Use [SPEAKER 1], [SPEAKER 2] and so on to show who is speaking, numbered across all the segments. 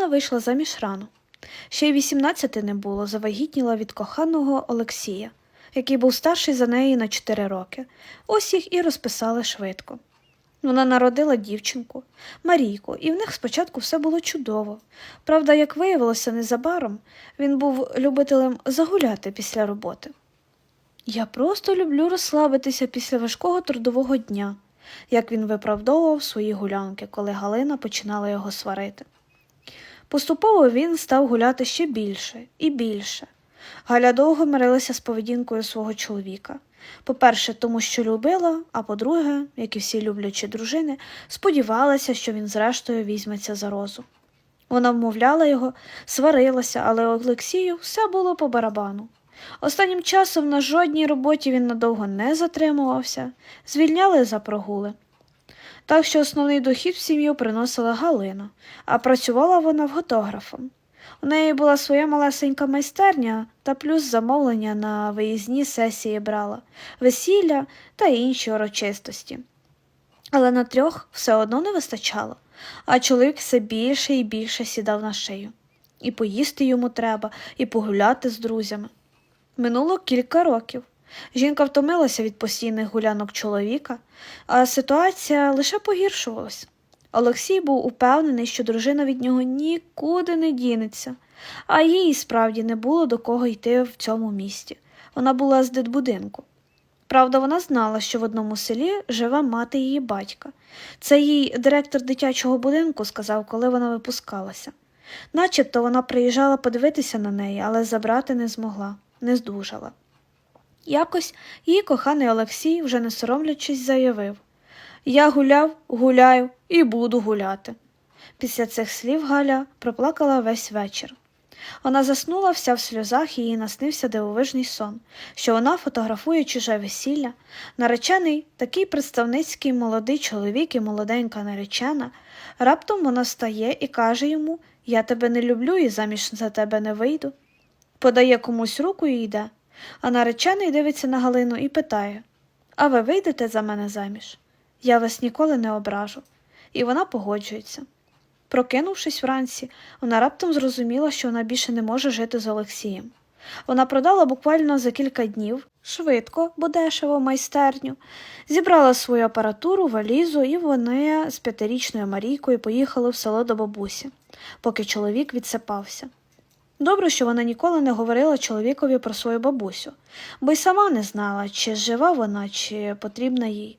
[SPEAKER 1] Галина вийшла заміж рано. Ще й 18 не було, завагітніла від коханого Олексія, який був старший за неї на 4 роки. Ось їх і розписали швидко. Вона народила дівчинку, Марійку, і в них спочатку все було чудово. Правда, як виявилося незабаром, він був любителем загуляти після роботи. Я просто люблю розслабитися після важкого трудового дня, як він виправдовував свої гулянки, коли Галина починала його сварити. Поступово він став гуляти ще більше і більше. Галя довго мирилася з поведінкою свого чоловіка. По-перше, тому що любила, а по-друге, як і всі люблячі дружини, сподівалася, що він зрештою візьметься за розу. Вона вмовляла його, сварилася, але Олексію все було по барабану. Останнім часом на жодній роботі він надовго не затримувався, звільняли за прогули. Так що основний дохід в сім'ю приносила Галина, а працювала вона фотографом. У неї була своя малесенька майстерня та плюс замовлення на виїзні сесії брала, весілля та інші урочистості. Але на трьох все одно не вистачало, а чоловік все більше і більше сідав на шию. І поїсти йому треба, і погуляти з друзями. Минуло кілька років. Жінка втомилася від постійних гулянок чоловіка, а ситуація лише погіршувалась. Олексій був упевнений, що дружина від нього нікуди не дінеться, а їй справді не було до кого йти в цьому місті. Вона була з дитбудинку. Правда, вона знала, що в одному селі живе мати її батька. Це їй директор дитячого будинку сказав, коли вона випускалася. Начебто вона приїжджала подивитися на неї, але забрати не змогла, не здужала. Якось її коханий Олексій, вже не соромлячись, заявив Я гуляв, гуляю і буду гуляти. Після цих слів Галя проплакала весь вечір. Вона заснула вся в сльозах, і їй наснився дивовижний сон, що вона фотографує чуже весілля. Наречений такий представницький молодий чоловік і молоденька наречена. Раптом вона встає і каже йому Я тебе не люблю і заміж за тебе не вийду. Подає комусь руку і йде. А наречений дивиться на Галину і питає А ви вийдете за мене заміж? Я вас ніколи не ображу. І вона погоджується. Прокинувшись вранці, вона раптом зрозуміла, що вона більше не може жити з Олексієм. Вона продала буквально за кілька днів, швидко, бо дешево майстерню, зібрала свою апаратуру, валізу, і вони з п'ятирічною Марійкою поїхали в село до бабусі, поки чоловік відсипався. Добре, що вона ніколи не говорила чоловікові про свою бабусю, бо й сама не знала, чи жива вона, чи потрібна їй.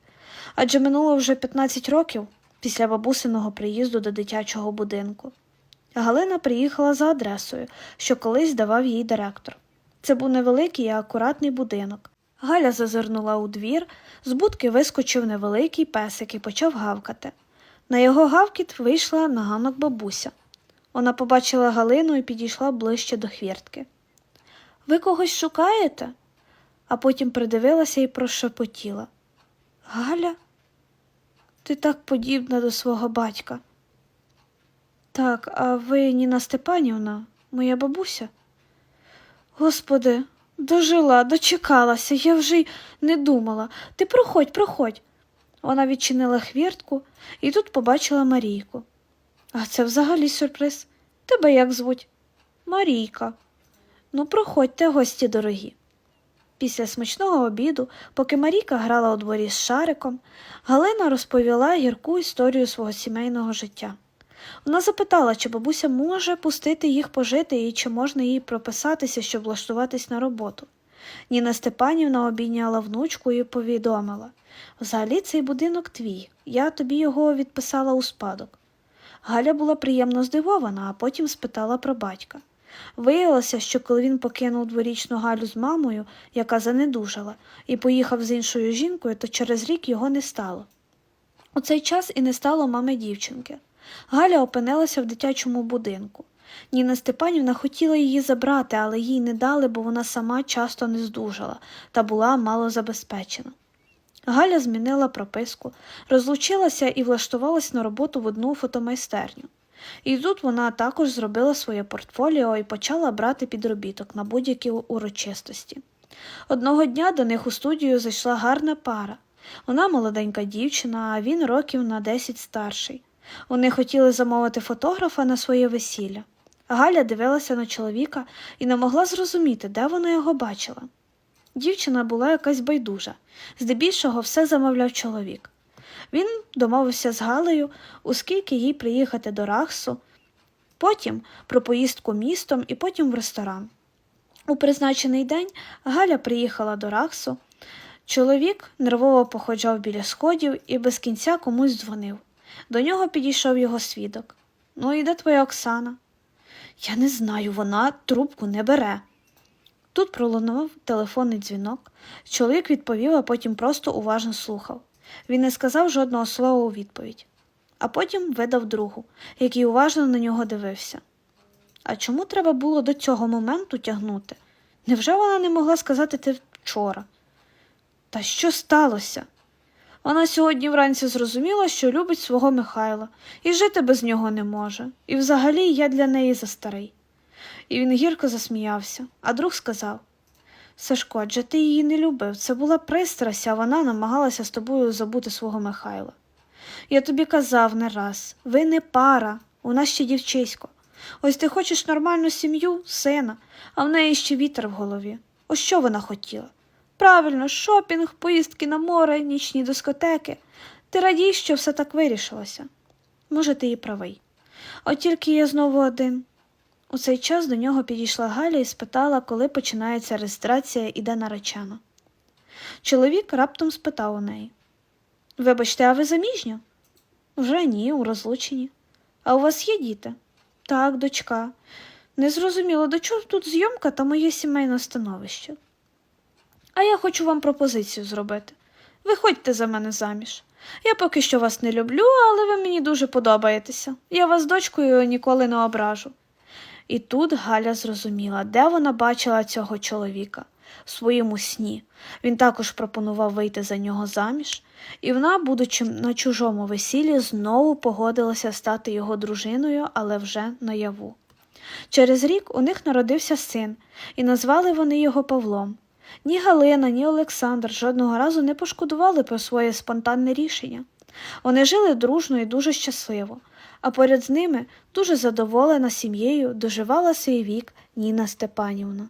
[SPEAKER 1] Адже минуло вже 15 років після бабусиного приїзду до дитячого будинку. Галина приїхала за адресою, що колись давав їй директор. Це був невеликий і акуратний будинок. Галя зазирнула у двір, з будки вискочив невеликий песик і почав гавкати. На його гавкіт вийшла на ганок бабуся. Вона побачила Галину і підійшла ближче до хвіртки. Ви когось шукаєте? А потім придивилася і прошепотіла. Галя, ти так подібна до свого батька. Так, а ви Ніна Степанівна, моя бабуся? Господи, дожила, дочекалася, я вже й не думала. Ти проходь, проходь. Вона відчинила хвіртку і тут побачила Марійку. А це взагалі сюрприз. Тебе як звуть? Марійка. Ну, проходьте, гості дорогі. Після смачного обіду, поки Марійка грала у дворі з шариком, Галина розповіла гірку історію свого сімейного життя. Вона запитала, чи бабуся може пустити їх пожити і чи можна їй прописатися, щоб влаштуватись на роботу. Ніна Степанівна обійняла внучку і повідомила взагалі цей будинок твій, я тобі його відписала у спадок. Галя була приємно здивована, а потім спитала про батька. Виявилося, що коли він покинув дворічну Галю з мамою, яка занедужала, і поїхав з іншою жінкою, то через рік його не стало. У цей час і не стало мами дівчинки. Галя опинилася в дитячому будинку. Ніна Степанівна хотіла її забрати, але їй не дали, бо вона сама часто не здужала та була мало забезпечена. Галя змінила прописку, розлучилася і влаштувалась на роботу в одну фотомайстерню. І тут вона також зробила своє портфоліо і почала брати підробіток на будь-які урочистості. Одного дня до них у студію зайшла гарна пара. Вона молоденька дівчина, а він років на 10 старший. Вони хотіли замовити фотографа на своє весілля. Галя дивилася на чоловіка і не могла зрозуміти, де вона його бачила. Дівчина була якась байдужа, здебільшого все замовляв чоловік. Він домовився з Галею, оскільки їй приїхати до Рахсу, потім про поїздку містом і потім в ресторан. У призначений день Галя приїхала до Рахсу. Чоловік нервово походжав біля сходів і без кінця комусь дзвонив. До нього підійшов його свідок. Ну, і де твоя Оксана? Я не знаю, вона трубку не бере. Тут пролунав телефонний дзвінок. Чоловік відповів, а потім просто уважно слухав. Він не сказав жодного слова у відповідь, а потім видав другу, який уважно на нього дивився. А чому треба було до цього моменту тягнути? Невже вона не могла сказати те вчора? Та що сталося? Вона сьогодні вранці зрозуміла, що любить свого Михайла і жити без нього не може, і взагалі я для неї застарий. І він гірко засміявся, а друг сказав Сашко, адже ти її не любив. Це була пристрасть, а вона намагалася з тобою забути свого Михайла. Я тобі казав не раз ви не пара, у нас ще дівчисько. Ось ти хочеш нормальну сім'ю, сина, а в неї ще вітер в голові. Ось що вона хотіла? Правильно, шопінг, поїздки на море, нічні дискотеки. Ти радій, що все так вирішилося. Може, ти і правий. От тільки я знову один. У цей час до нього підійшла Галя і спитала, коли починається реєстрація і де наречена. Чоловік раптом спитав у неї Вибачте, а ви заміжня? Вже ні, у розлученні. А у вас є діти? Так, дочка. Незрозуміло, до чого тут зйомка та моє сімейне становище. А я хочу вам пропозицію зробити. Виходьте за мене заміж. Я поки що вас не люблю, але ви мені дуже подобаєтеся. Я вас дочкою ніколи не ображу. І тут Галя зрозуміла, де вона бачила цього чоловіка в своєму сні. Він також пропонував вийти за нього заміж, і вона, будучи на чужому весіллі, знову погодилася стати його дружиною, але вже наяву. Через рік у них народився син, і назвали вони його Павлом. Ні Галина, ні Олександр жодного разу не пошкодували про своє спонтанне рішення. Вони жили дружно і дуже щасливо, а поряд з ними дуже задоволена сім'єю доживала свій вік Ніна Степанівна.